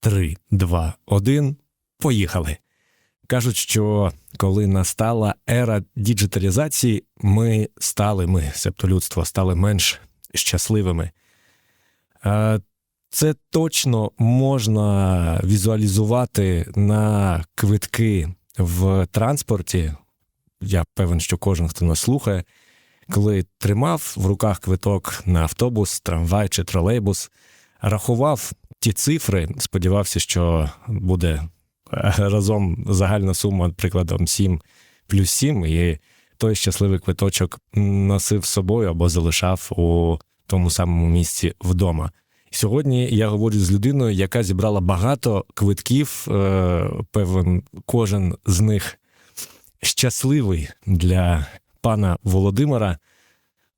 Три, два, один. Поїхали. Кажуть, що коли настала ера діджиталізації, ми стали, ми, себто людство, стали менш щасливими. Це точно можна візуалізувати на квитки в транспорті. Я певен, що кожен, хто нас слухає, коли тримав в руках квиток на автобус, трамвай чи тролейбус, рахував ті цифри, сподівався, що буде е, разом загальна сума, прикладом 7 плюс 7, і той щасливий квиточок носив з собою або залишав у тому самому місці вдома. Сьогодні я говорю з людиною, яка зібрала багато квитків. е, Певен, кожен з них щасливий для пана Володимира.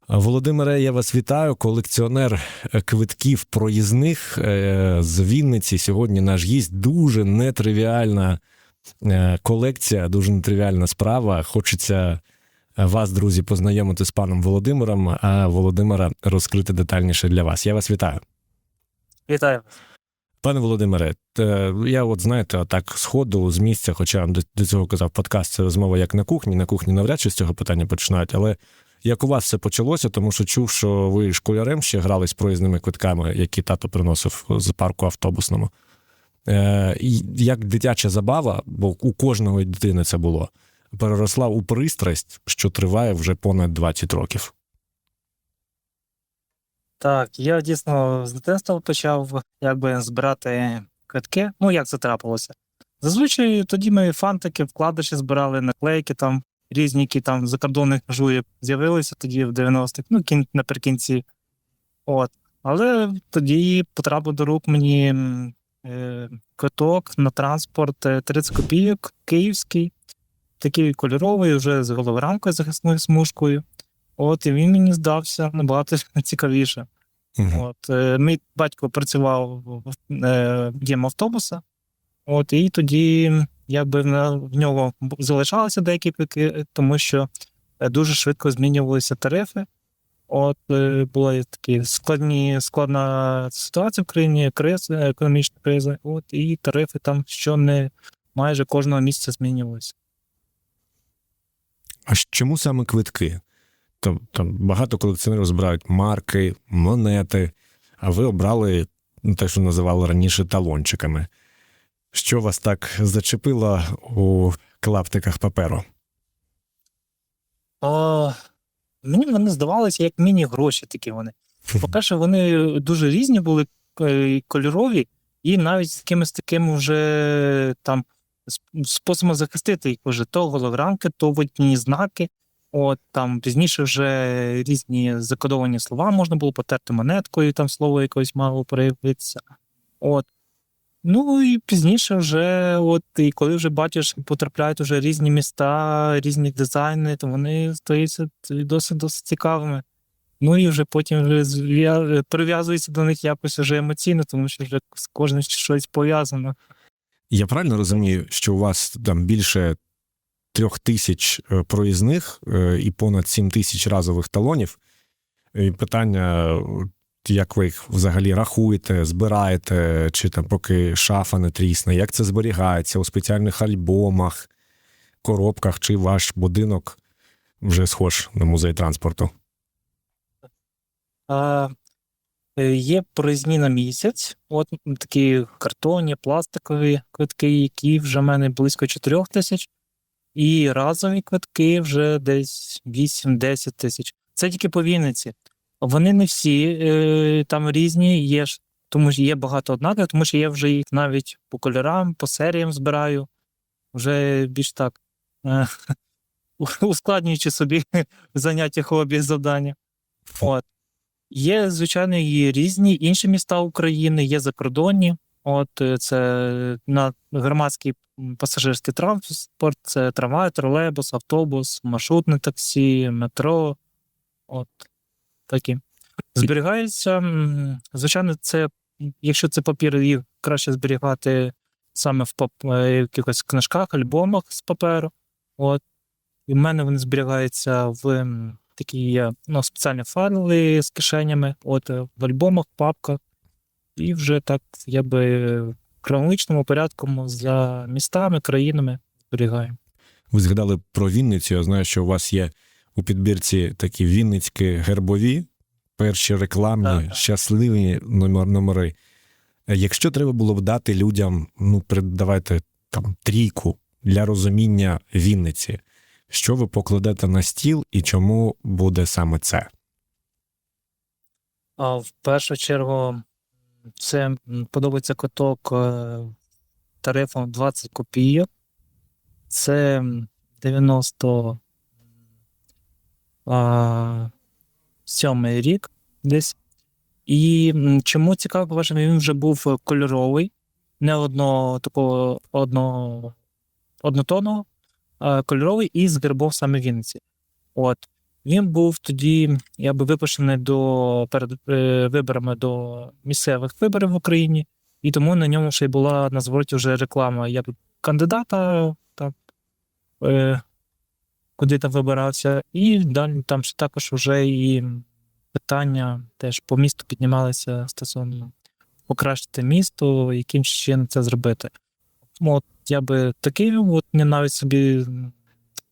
Володимире, я вас вітаю. Колекціонер е, квитків проїзних е, з Вінниці. Сьогодні наш гість дуже нетривіальна е, колекція, дуже нетривіальна справа. Хочеться вас, друзі, познайомити з паном Володимиром, а Володимира розкрити детальніше для вас. Я вас вітаю. Вітаю. Пане Володимире, е, я от знаєте, так сходу з місця, хоча до цього казав, подкаст це розмова як на кухні. На кухні навряд чи з цього питання починають, але як у вас все почалося, тому що чув, що ви школярем ще грали з проїзними квитками, які тато приносив з парку автобусному. Е, як дитяча забава, бо у кожної дитини це було, переросла у пристрасть, що триває вже понад 20 років. Так, я дійсно з дитинства почав якби збирати квитки. Ну, як це трапилося? Зазвичай тоді ми фантики, вкладиші збирали, наклейки там різні, які там закордонних жує з'явилися тоді в 90-х, ну, кін, наприкінці. От. Але тоді потрапив до рук мені е, квиток на транспорт е, 30 копійок, київський, такий кольоровий, вже з головорамкою захисною смужкою. От, і він мені здався набагато цікавіше. Мгм. От, е, мій батько працював в е, автобуса, от, і тоді якби в, в нього залишалися деякі квитки, тому що е, дуже швидко змінювалися тарифи. От е, була такі складні, складна ситуація в країні, криза, економічна криза, от, і тарифи там що не майже кожного місяця змінювалися. А чому саме квитки? Там, там багато колекціонерів збирають марки, монети, а ви обрали те, що називали раніше талончиками. Що вас так зачепило у клаптиках паперу? О, мені вони здавалися як міні-гроші такі вони. По-перше, вони дуже різні були е, кольорові, і навіть з якимись такими вже там способом захистити їх вже то голограмки, то водні знаки. От там пізніше вже різні закодовані слова можна було потерти монеткою, там слово якось мало проявитися. От. Ну і пізніше вже, от, і коли вже бачиш, потрапляють вже різні міста, різні дизайни, то вони стаються досить досить цікавими. Ну і вже потім вже прив'язується до них якось вже емоційно, тому що вже з кожним щось пов'язано. Я правильно розумію, що у вас там більше трьох тисяч е, проїзних е, і понад сім тисяч разових талонів. І питання, як ви їх взагалі рахуєте, збираєте, чи там поки шафа не трісне, як це зберігається у спеціальних альбомах, коробках, чи ваш будинок вже схож на музей транспорту? А, е, є проїзні на місяць, от такі картонні, пластикові квитки, які вже в мене близько 4 тисяч, і разові квитки вже десь 8-10 тисяч. Це тільки по Вінниці. Вони не всі е, там різні, є ж, тому що є багато однакових, тому що я вже їх навіть по кольорам, по серіям збираю, вже більш так е, ускладнюючи собі заняття хобі завдання. От. Є, звичайно, і різні інші міста України, є закордонні. От е, це на громадський пасажирський транспорт, це трамвай, тролейбус, автобус, маршрутне таксі, метро. От такі. Зберігається, звичайно, це, якщо це папір, їх краще зберігати саме в пап- е, якихось книжках, альбомах з паперу. От. І в мене вони зберігаються в такі ну, спеціальні файли з кишенями, от е, в альбомах, папках. І вже так я би в хронологічному порядку за містами, країнами зберігаємо. Ви згадали про Вінницю. Я знаю, що у вас є у підбірці такі вінницькі гербові, перші рекламні, Так. щасливі номери. Е, Якщо треба було б дати людям, ну, давайте там трійку для розуміння Вінниці, що ви покладете на стіл і чому буде саме це? А в першу чергу це подобається куток е, тарифом 20 копійок. Це 90 сьомий рік десь. І чому цікаво, по-перше, він вже був кольоровий, не одно такого одно, однотонного, а кольоровий і з гербом саме Вінниці. От. Він був тоді, я би випущений до перед е, виборами до місцевих виборів в Україні, і тому на ньому ще й була на звороті вже реклама як кандидата, так, е, куди там вибирався. І далі там ще також вже і питання теж по місту піднімалися стосовно покращити місто, яким чином це зробити. От я би такий, от я навіть собі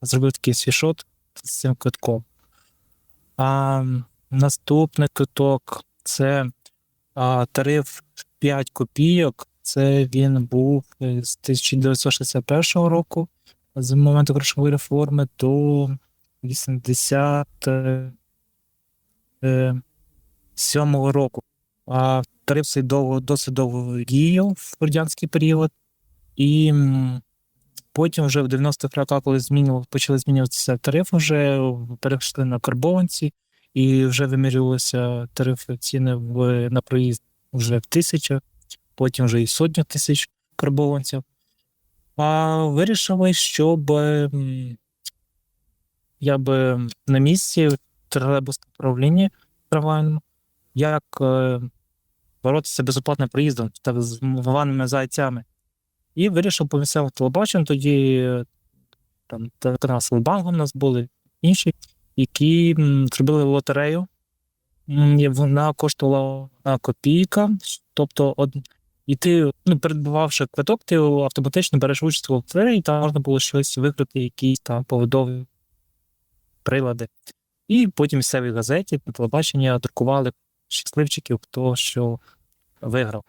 зробив такий свішот з цим квитком. А наступний квиток це а, тариф 5 копійок. Це він був з 1961 року, з моменту грошової реформи до 87-го року. А тариф цей довго, досить довго діяв в радянський період. І потім вже в 90-х роках, коли змінював, почали змінюватися тарифи, вже перейшли на карбованці, і вже вимірювалися тарифи ціни в, на проїзд вже в тисячах, потім вже і сотню тисяч карбованців. А вирішили, щоб я би на місці в тролейбусному управлінні трамвайному, як е, боротися безоплатним проїздом так званими зайцями. І вирішив по місцевому телебаченню тоді там телеканал Селбанк у нас були інші, які зробили лотерею. Вона коштувала копійка. Тобто. І ти, ну, передбувавши квиток, ти автоматично береш участь в лотереї, і там можна було щось виграти, якісь там повидові прилади. І потім в місцевій газеті на телебаченні друкували щасливчиків, хто що виграв.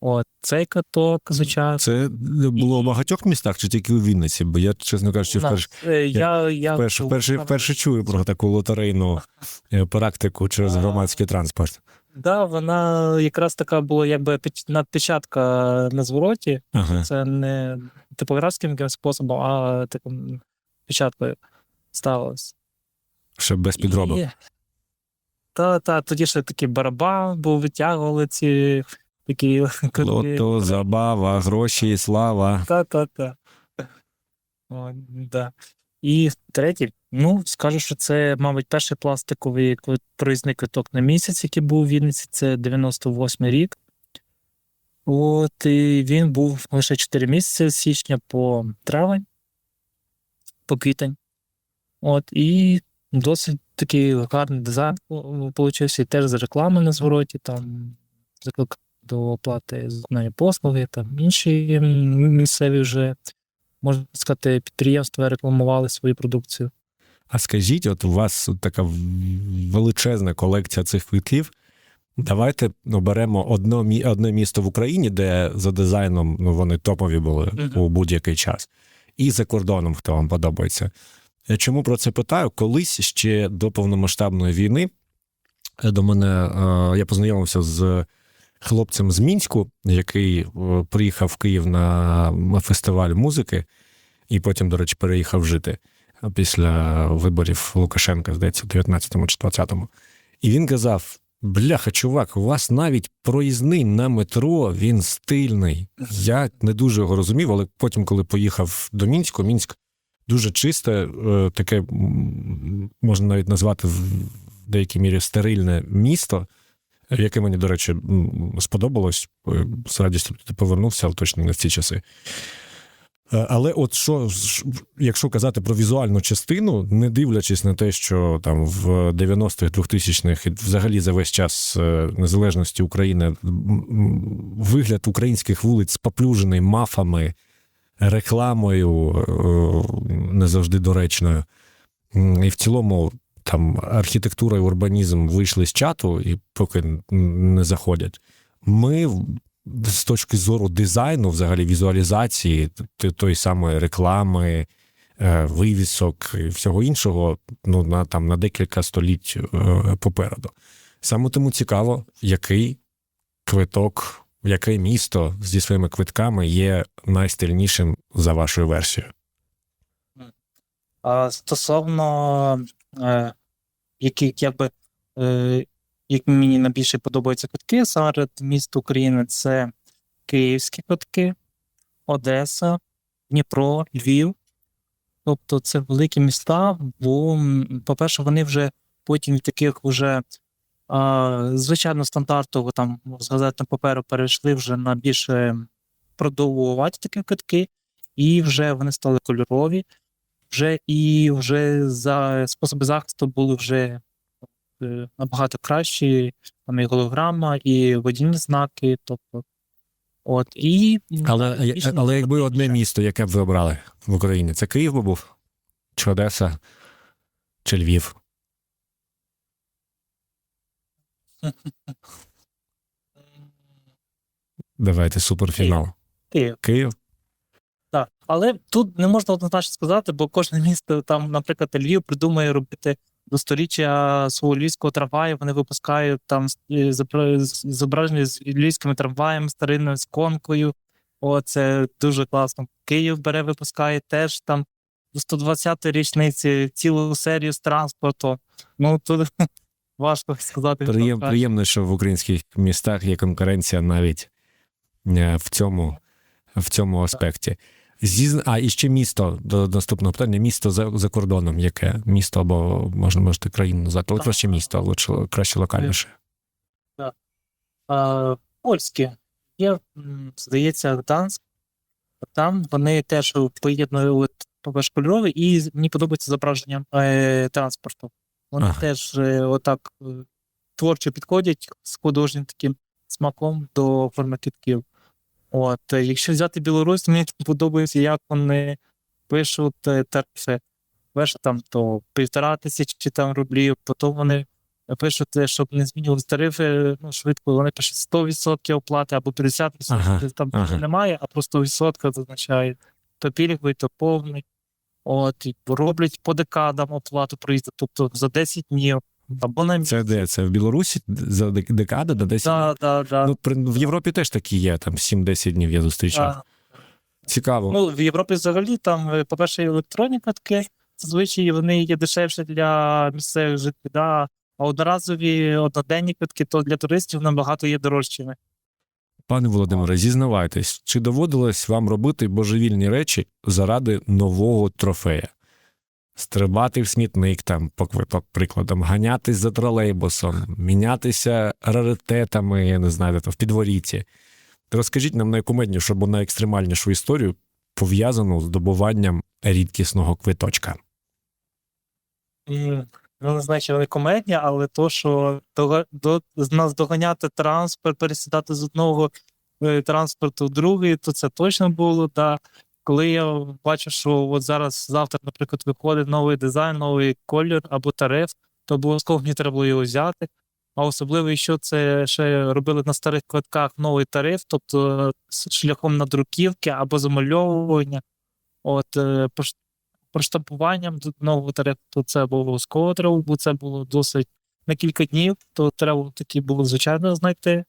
От цей каток, звичайно. Це було в багатьох містах чи тільки у Вінниці? Бо я, чесно кажучи, вперше, е, я, я, вперше, вперше, вперше чую про таку лотерейну е, практику через громадський транспорт. Да, вона якраз така була якби печ- надпечатка на звороті. Ага. Це не типографським якимось способом, а таким печаткою ставилось. Ще без підробок. І... Та, та, тоді ще такий барабан був, витягували ці такі. Лото, забава, гроші, слава. Та, та, та. О, да. І третій, ну, скажу, що це, мабуть, перший пластиковий проїзний квиток на місяць, який був у Вінниці, це 98 рік. От, і він був лише 4 місяці з січня по травень, по квітень. От, і досить такий гарний дизайн вийшов, і теж з реклами на звороті, там заклик до оплати з послуги, там інші місцеві вже, можна сказати, підприємства рекламували свою продукцію. А скажіть, от у вас така величезна колекція цих квитків. Давайте оберемо одно, мі- одне місто в Україні, де за дизайном ну, вони топові були Мгм. у будь-який час, і за кордоном, хто вам подобається. Я Чому про це питаю? Колись ще до повномасштабної війни е, до мене е, я познайомився з хлопцем з Мінську, який е, приїхав в Київ на фестиваль музики, і потім, до речі, переїхав жити після виборів Лукашенка, здається, в 19-му чи 20-му. І він казав: Бляха, чувак, у вас навіть проїзний на метро, він стильний. Я не дуже його розумів, але потім, коли поїхав до Мінську, Мінськ дуже чисте, е, таке можна навіть назвати в деякій мірі стерильне місто, яке мені, до речі, сподобалось. Е, З радістю повернувся, але точно не в ці часи. Е, Але от що, якщо казати про візуальну частину, не дивлячись на те, що там в 90-х, 2000-х і взагалі за весь час е, незалежності України вигляд українських вулиць споплюжений мафами, рекламою, е, не завжди доречною. І в цілому там архітектура і урбанізм вийшли з чату і поки не заходять. Ми з точки зору дизайну, взагалі візуалізації, тої самої реклами, е, вивісок і всього іншого, ну на там на декілька століть е, попереду. Саме тому цікаво, який квиток, яке місто зі своїми квитками є найстильнішим за вашою версією. Стосовно е, яких якби е, як мені найбільше подобаються квитки серед міст України, це київські квитки, Одеса, Дніпро, Львів. Тобто це великі міста, бо, по-перше, вони вже потім від таких вже звичайно стандартового там з газетного паперу перейшли вже на більше продовгувати такі квитки, і вже вони стали кольорові вже і вже за способи захисту були вже е, набагато кращі. Там і голограма, і водійні знаки. Тобто, от, і, Але, але якби одне місто, яке б ви обрали в Україні, це Київ би був? Чи Одеса, чи Львів? Давайте суперфінал. Київ. Київ. Так. Але тут не можна однозначно сказати, бо кожне місто, там, наприклад, Львів придумає робити до сторіччя свого львівського трамваю. Вони випускають там е, зображення з львівськими трамваями, старинною з конкою. О, це дуже класно. Київ бере, випускає теж там до 120-ї річниці цілу серію з транспорту. Ну тут важко сказати. Приєм, приємно, що в українських містах є конкуренція навіть е, в цьому, в цьому аспекті. Зі, а, і ще місто до наступного питання. Місто за, за кордоном, яке місто або можна можете країну назвати, але краще місто, лучше краще локальніше. А, польські. Є, здається, Гданськ. Там вони теж поєднують по-перше, і мені подобається зображення е, транспорту. Вони Ага. теж е, отак е, творчо підходять з художнім таким смаком до форми китків. От, е, якщо взяти Білорусь, мені подобається, як вони пишуть е, тарифи. Перше там то півтора тисячі там рублів, потім вони пишуть, е, щоб не змінювалися тарифи ну, швидко, вони пишуть 100% оплати або 50%, Ага, там ага. немає, а просто відсотка зазначає. То пільговий, то повний. От, і роблять по декадам оплату проїзду, тобто за 10 днів або на. Це де? Це в Білорусі за дек- декада до 10 Да, да, да, Ну, при- в Європі теж такі є, там 7-10 днів я зустрічав. да. Цікаво. Ну, в Європі взагалі там, е, по-перше, електроніка таке, зазвичай вони є дешевше для місцевих жителів, да. а одноразові одноденні квитки, то для туристів набагато є дорожчими. Пане Володимире, зізнавайтесь, чи доводилось вам робити божевільні речі заради нового трофея? Стрибати в смітник там, по квиток прикладом, ганятись за тролейбусом, мінятися раритетами, я не знаю, в підворіті. Розкажіть нам найкумеднішу або найекстремальнішу історію, пов'язану з добуванням рідкісного квиточка. Ну, не знаю, чи вони комедні, але то, що до, з нас доганяти транспорт, пересідати з одного е, транспорту в другий, то це точно було. Да. Коли я бачу, що от зараз завтра, наприклад, виходить новий дизайн, новий колір або тариф, то обов'язково мені треба було його взяти. А особливо, якщо це ще робили на старих квитках новий тариф, тобто з шляхом надруківки або замальовування, от е, проштампуванням нового тарифу, то це обов'язково треба, бо це було досить на кілька днів, то треба такі було звичайно знайти.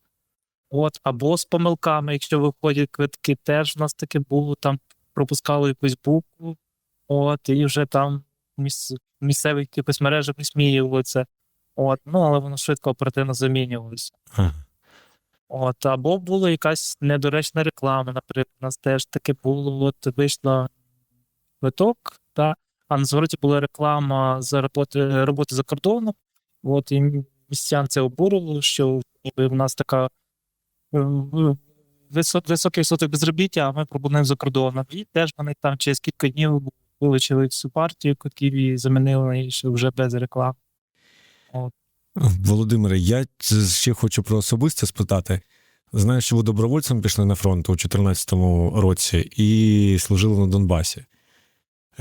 От, або з помилками, якщо виходять квитки, теж в нас таке було, там пропускали якусь букву, от, і вже там міс... місцевих якихось мережах висміювали це. От, ну, але воно швидко оперативно замінювалося. Ага. От, або була якась недоречна реклама, наприклад, у нас теж таке було, от вийшла квиток, та, а на звороті була реклама за роботи, роботи за кордоном. От, і містян це обурило, що ніби в нас така е, висок, високий відсоток безробіття, а ми пропонуємо за кордоном. І теж вони там через кілька днів вилучили всю партію квитків і замінили ще вже без реклам. Володимире, я ще хочу про особисте спитати. Знаю, що ви добровольцем пішли на фронт у 2014 році і служили на Донбасі.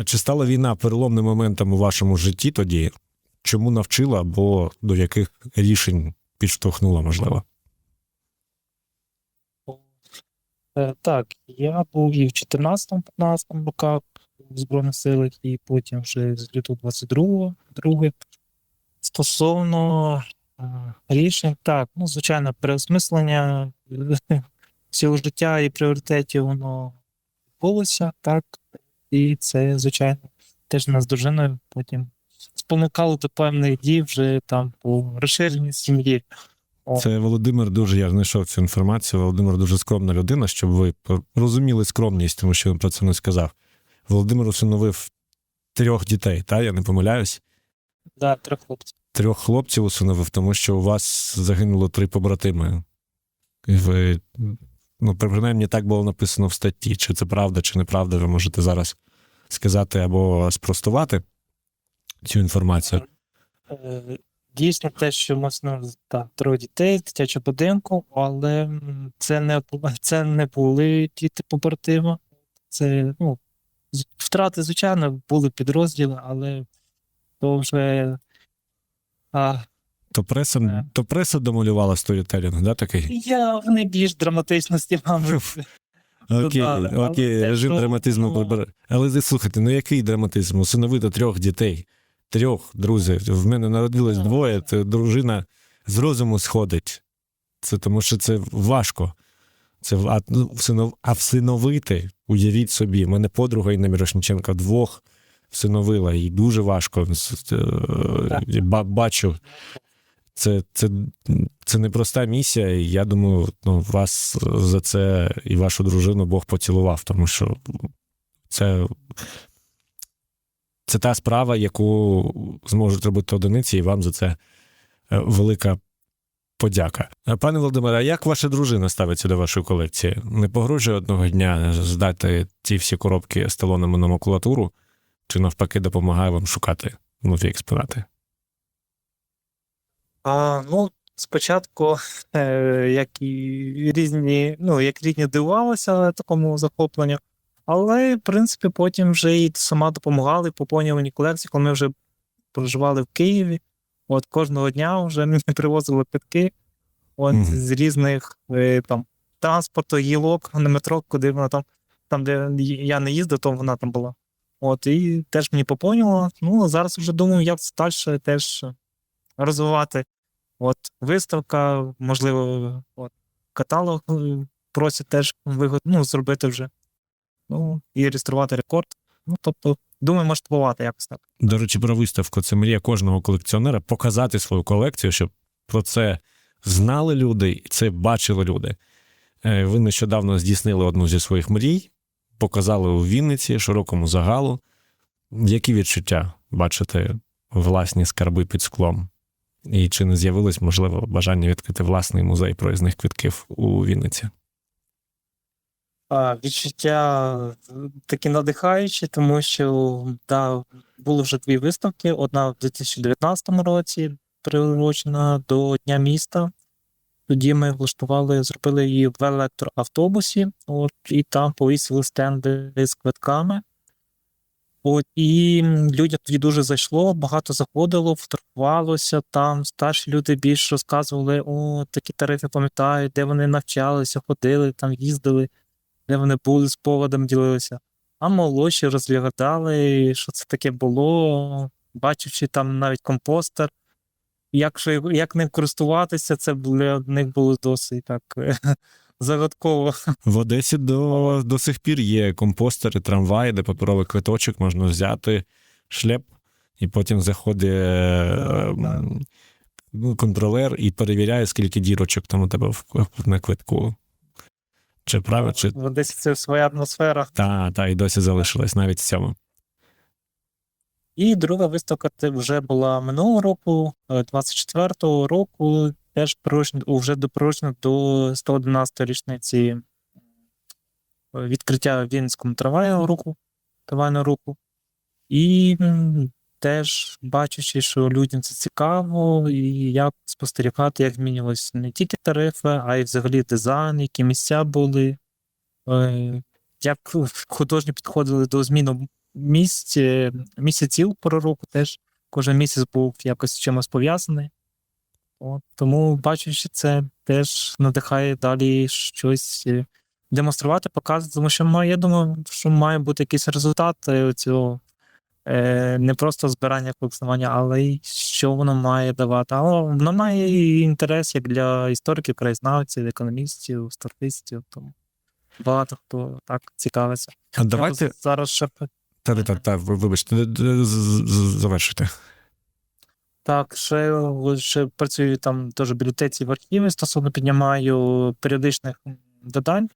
Чи стала війна переломним моментом у вашому житті тоді? Чому навчила або до яких рішень підштовхнула, можливо? Е, Так, я був і в 14-15 роках в Збройних силах, і потім вже з лютого 22-го. Друге. Стосовно е, рішень, так, ну, звичайно, переосмислення цього життя і пріоритетів воно відбулося, так. І це, звичайно, теж нас дружиною потім спонукало до певних дій вже там по розширенню сім'ї. Це Володимир дуже я знайшов цю інформацію. Володимир дуже скромна людина, щоб ви розуміли скромність, тому що він про це не сказав. Володимир усиновив трьох дітей, та я не помиляюсь. Да, трьох хлопців. Трьох хлопців усиновив, тому що у вас загинуло три побратими. І ви, ну, принаймні так було написано в статті. Чи це правда, чи неправда, ви можете зараз сказати або спростувати цю інформацію. Дійсно, те, що ну, так, троє дітей, дитячого будинку, але це не, це не були діти побратима. Це ну, втрати, звичайно, були підрозділи, але то вже. А, То преса, Е. то преса домалювала сторітелінг, да, такий? я вони більш драматичності, мабуть. Окей, окей, режим драматизму ну- Але слухайте, ну який драматизм? Усиновити трьох дітей. Трьох, друзі. В мене народилось двоє, то дружина з розуму сходить. Це тому, що це важко. Це а, ну, всинов, а всиновити, уявіть собі, в мене подруга Інна Мірошниченка двох всиновила, і дуже важко. Е, Бачу, це, це, це непроста місія, і я думаю, ну, вас за це і вашу дружину Бог поцілував, тому що це, це та справа, яку зможуть робити одиниці, і вам за це е, велика подяка. Е, Пане Володимире, а як ваша дружина ставиться до вашої колекції? Не погрожує одного дня здати ті всі коробки з талонами на макулатуру, чи навпаки допомагає вам шукати нові експонати? А, ну, спочатку, е, як і різні, ну, як різні дивувалися такому захопленню, але, в принципі, потім вже і сама допомагала і поповнювані колекції, коли ми вже проживали в Києві. От кожного дня вже мені привозили питки от, Мгм. з різних е, там транспорту, гілок на метро, куди вона там, там, де я не їздив, то вона там була. От, і теж мені поповнювала. Ну, а зараз вже думаю, як це далі теж розвивати. От виставка, можливо, от, каталог е, просять теж вигод, ну, зробити вже. Ну, і реєструвати рекорд. Ну, тобто, думаю, може бувати якось так. До речі, про виставку це мрія кожного колекціонера показати свою колекцію, щоб про це знали люди і це бачили люди. Е, Ви нещодавно здійснили одну зі своїх мрій, показали у Вінниці широкому загалу. Які відчуття бачити власні скарби під склом? І чи не з'явилось, можливо, бажання відкрити власний музей проїзних квитків у Вінниці? Відчуття е, такі надихаючі, тому що да, були вже дві виставки. Одна в 2019 році, приурочена до Дня міста. Тоді ми влаштували, зробили її в електроавтобусі, от, і там повісили стенди з квитками. От, і людям тоді дуже зайшло, багато заходило, фотографувалося там. Старші люди більш розказували, о, такі тарифи пам'ятають, де вони навчалися, ходили, там їздили де вони були з поводом ділилися. А молодші розглядали, що це таке було, бачивши там навіть компостер. Як, що- як ним користуватися, це для них було досить так загадково. В Одесі до, до сих пір є компостери, трамваї, де паперовий квиточок можна взяти шлеп, і потім заходить е, м, ну, контролер і перевіряє, скільки дірочок там у тебе на квитку. Чи правильно, чи В це своя атмосфера. та, та, і досі залишилось навіть в цьому. І друга виставка це вже була минулого року, е, 24-го року, теж приручена, вже до приручена до 111 річниці відкриття в Вінницькому трамвайного руху, трамвайного руху. І теж бачачи, що людям це цікаво, і як спостерігати, як змінювалися не тільки тарифи, а й взагалі дизайн, які місця були, е, як художні підходили до зміни місць, місяців року теж кожен місяць був якось з чимось пов'язаний. От, тому бачучи це, теж надихає далі щось е, демонструвати, показувати, тому що я думаю, що має бути якийсь результат е, цього не просто збирання функціонування, але й що воно має давати. Але воно має і інтерес як для істориків, краєзнавців, економістів, статистів. Тому багато хто так цікавиться. А давайте. Я зараз ще Та, та, та, вибачте, завершуйте. Так, ще, ще працюю там теж в бібліотеці в архіві, стосовно піднімаю періодичних додань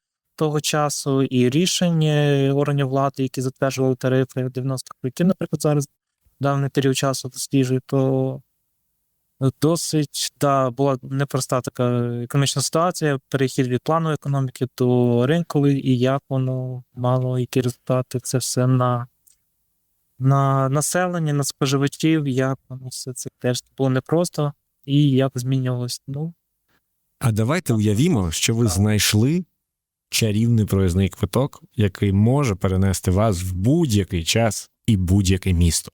того часу і рішень е, органів влади, які затверджували тарифи в 90-х років, наприклад, зараз давний період часу досліджую, то досить да, була непроста така економічна ситуація, перехід від планової економіки до ринкової, і як воно мало, які результати це все на на населення, на споживачів, як воно все це теж було непросто і як змінювалось. Ну, А давайте уявімо, що ви знайшли чарівний проїзний квиток, який може перенести вас в будь-який час і будь-яке місто.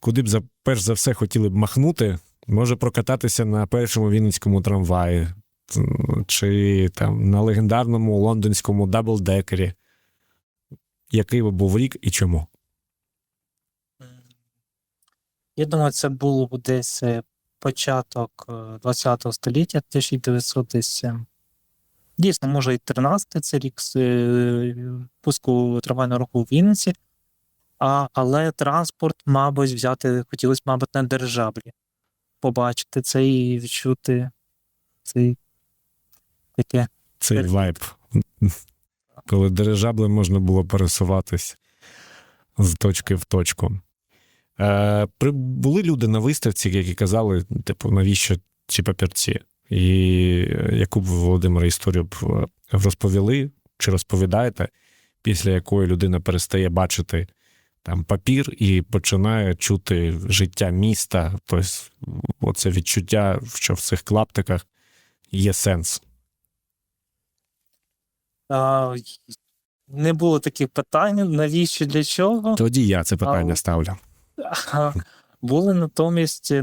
Куди б за перш за все хотіли б махнути, може прокататися на першому вінницькому трамваї, чи там на легендарному лондонському даблдекері. Який був рік і чому? я думаю, це було б десь е, початок е, 20 століття, 1900 десь. Дійсно, може і 13 це рік з е, пуску трамвайного руху в Вінниці, а, але транспорт, мабуть, взяти хотілося, мабуть, на дирижаблі. Побачити це і відчути цей таке. Цей вайб. Коли дирижаблем можна було пересуватись з точки в точку. Е, були люди на виставці, які казали, типу, навіщо ці папірці? І е, яку б ви, Володимире, історію б е, розповіли чи розповідаєте, після якої людина перестає бачити там папір і починає чути життя міста, тобто оце відчуття, що в цих клаптиках є сенс. А, не було таких питань, навіщо для чого. Тоді я це питання А, ставлю. Були натомість е,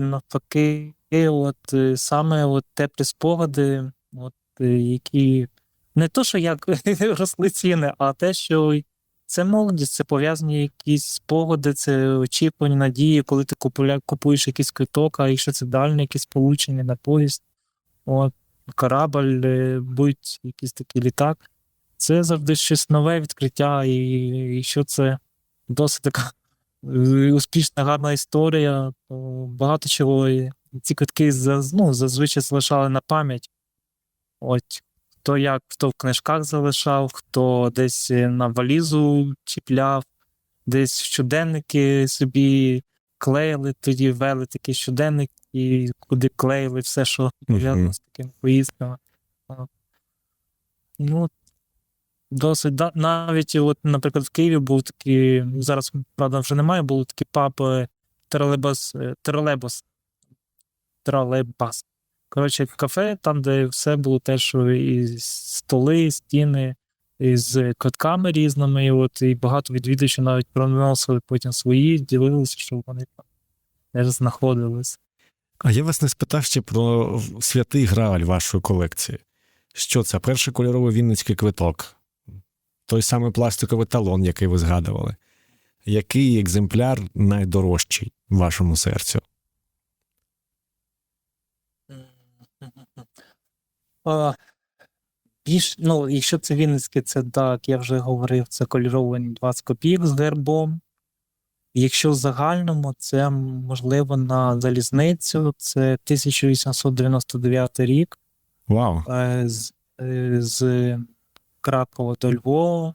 навпаки, от е, саме от теплі спогади, от, е, які не то, що як росли ціни, а те, що це молодість, це пов'язані якісь спогади, це очікування, надії, коли ти купуєш якийсь квиток, а якщо це дальне якесь получення на поїзд, от, корабль, е, будь якийсь такий літак. Це завжди щось нове відкриття, і, і що це досить така успішна, гарна історія, то багато чого. Ці квитки ну, зазвичай залишали на пам'ять. От хто як, хто в книжках залишав, хто десь е, на валізу чіпляв, десь в щоденники собі клеїли, тоді вели такий щоденник, і куди клеїли все, що пов'язано Мгм. з такими поїздками. Ну, Досить да, навіть, от, наприклад, в Києві був такий, зараз, правда, вже немає, був такий паб е, тролейбус, е, тролейбус. Тролейбас. Коротше, кафе, там, де все було теж що і столи, стіни з квитками різними, і от, і багато відвідувачів навіть проносили потім свої, ділилися, що вони там знаходились. А я вас не спитав ще про святий грааль вашої колекції. Що це? Перший кольоровий вінницький квиток, той самий пластиковий талон, який ви згадували. Який екземпляр найдорожчий вашому серцю? А, більш, ну, якщо це Вінницьке, це так, я вже говорив, це кольоровані 20 копійок з гербом. Якщо в загальному, це можливо на залізницю, це 1899 рік Вау! е, з, е, з Кракова до Львова.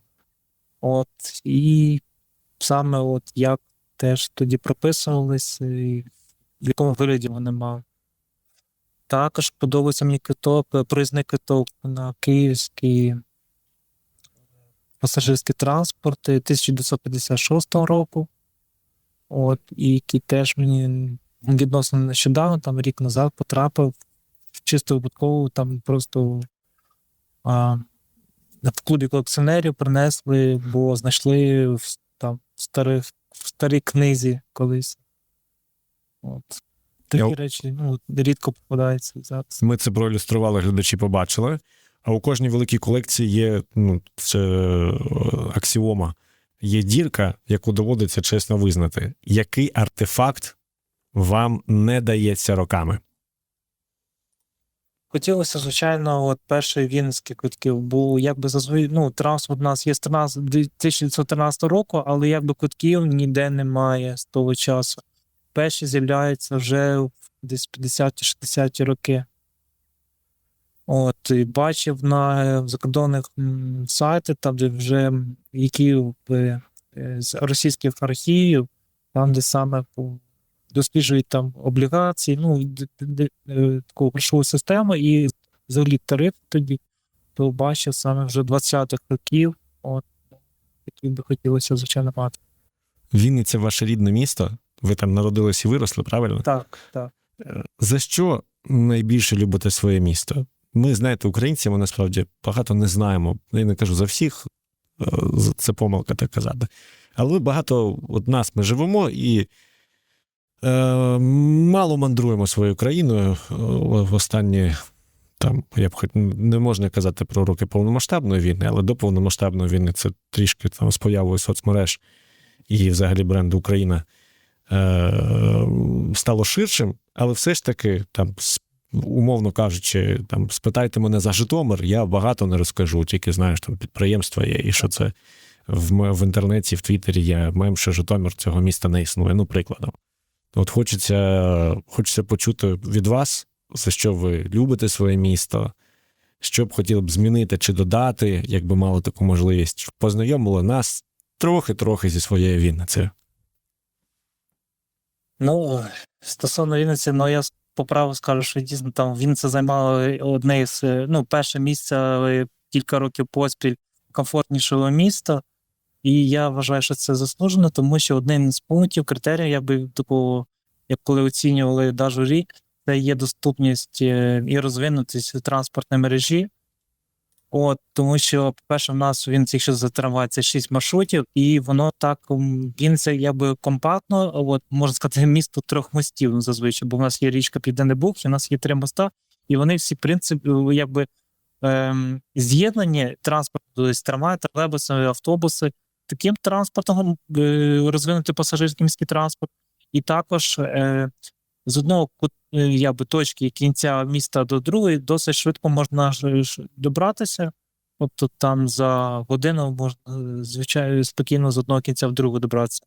От, і саме от як теж тоді прописувались, і в якому вигляді вони мали. Також подобається мені квиток, е, проїзний квиток на київський пасажирські транспорти 1956 року. От, і який теж мені відносно нещодавно, там рік назад потрапив в чисто випадково, там просто а, в клубі колекціонерів принесли, бо знайшли в, там, в, старих, в старій книзі колись. От. Такі Я- речі ну, рідко попадаються зараз. Ми це проілюстрували, глядачі побачили. А у кожній великій колекції є ну, це е, аксіома. Є дірка, яку доводиться чесно визнати. Який артефакт вам не дається роками? Хотілося, звичайно, от перший вінницький квитків, бо якби зазвичай, ну, транспорт у нас є з 13 1913 року, але якби квитків ніде немає з того часу. Перші з'являються вже в десь 50-60 роки. От, і бачив на е, закордонних сайтах, там, де вже які е, з російських архівів, там, де саме досліджують там облігації, ну, е, таку грошову систему і взагалі тариф тоді, то бачив саме вже 20-х років, от, які би хотілося, звичайно, мати. Вінниця ваше рідне місто. Ви там народились і виросли, правильно? Так, так. За що найбільше любите своє місто? Ми, знаєте, українці, ми насправді багато не знаємо. Я не кажу за всіх, е, це помилка так казати. Але багато от нас ми живемо і е, мало мандруємо своєю країною е, в останні. Там, я б хоч не можна казати про роки повномасштабної війни, але до повномасштабної війни це трішки там з появою соцмереж і взагалі бренду Україна е, стало ширшим, але все ж таки, там, умовно кажучи, там, спитайте мене за Житомир, я багато не розкажу, тільки знаєш, там підприємства є, і що це в, в інтернеті, в Твіттері є мем, що Житомир цього міста не існує. Ну, прикладом. От хочеться, хочеться почути від вас, за що ви любите своє місто, що б хотіли б змінити чи додати, якби мали таку можливість, познайомили нас трохи-трохи зі своєю Вінницею. Ну, стосовно Вінниці, ну я по праву скажу, що дійсно там Вінниця займала одне з е, ну, перше місце кілька років поспіль комфортнішого міста. І я вважаю, що це заслужено, тому що одним з пунктів критеріїв, я би такого, як коли оцінювали да, журі, це є доступність е, і розвинутість транспортної мережі. От, тому що, по-перше, в нас він якщо за трамвай, це 6 маршрутів, і воно так він це якби компактно, от можна сказати, місто трьох мостів зазвичай, бо в нас є річка Південний Буг, і в нас є три моста, і вони всі, в принципі, якби ем, з'єднані транспортом, тобто трамвай, тролейбуси, автобуси. Таким транспортом е, розвинути пасажирський міський транспорт, і також е, з одного е, якби, точки кінця міста до другої досить швидко можна добратися. Тобто там за годину можна е, звичайно спокійно з одного кінця в другу добратися.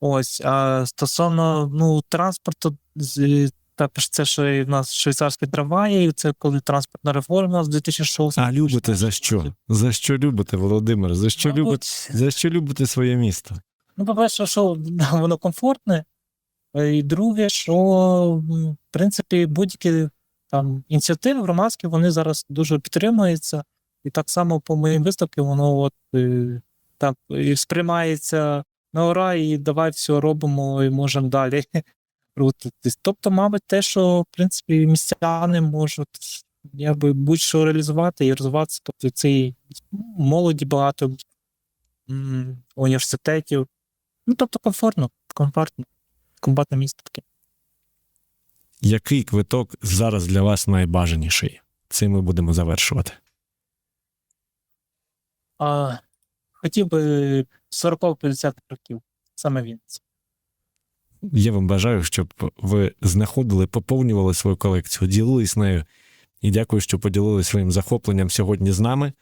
Ось, а стосовно ну, транспорту, з- також це, що в нас швейцарські трамваї, це коли транспортна реформа нас 2006 А любите за що? За що любите, Володимир? За що любите? За що любите своє місто? Ну, по-перше, що воно комфортне. Е, І друге, що в принципі будь-які там ініціативи громадські вони зараз дуже підтримуються. І так само по моїм виставкам, воно от е, так і сприймається на ура, і давай все робимо і можемо далі рухатись. Тобто, мабуть, те, що в принципі містяни можуть якби будь-що реалізувати і розвиватися. Тобто це молоді багато університетів. Ну, тобто комфортно, комфортно, місто таке. Який квиток зараз для вас найбажаніший? Цим ми будемо завершувати. А хотів би 40-50 років, саме він. Я вам бажаю, щоб ви знаходили, поповнювали свою колекцію, ділились нею. І дякую, що поділилися своїм захопленням сьогодні з нами.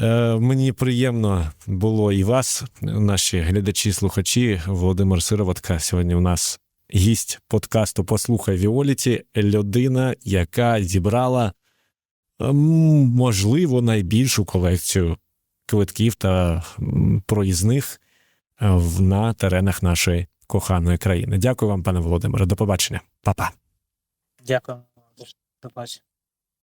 Е, мені приємно було і вас, наші глядачі, слухачі. Володимир Сироватка сьогодні у нас гість подкасту Послухай Віоліті, людина, яка зібрала, ем, можливо, найбільшу колекцію квитків та проїзних е, на теренах нашої коханої країни. Дякую вам, пане Володимире. До побачення. Па-па. Дякую. До побачення.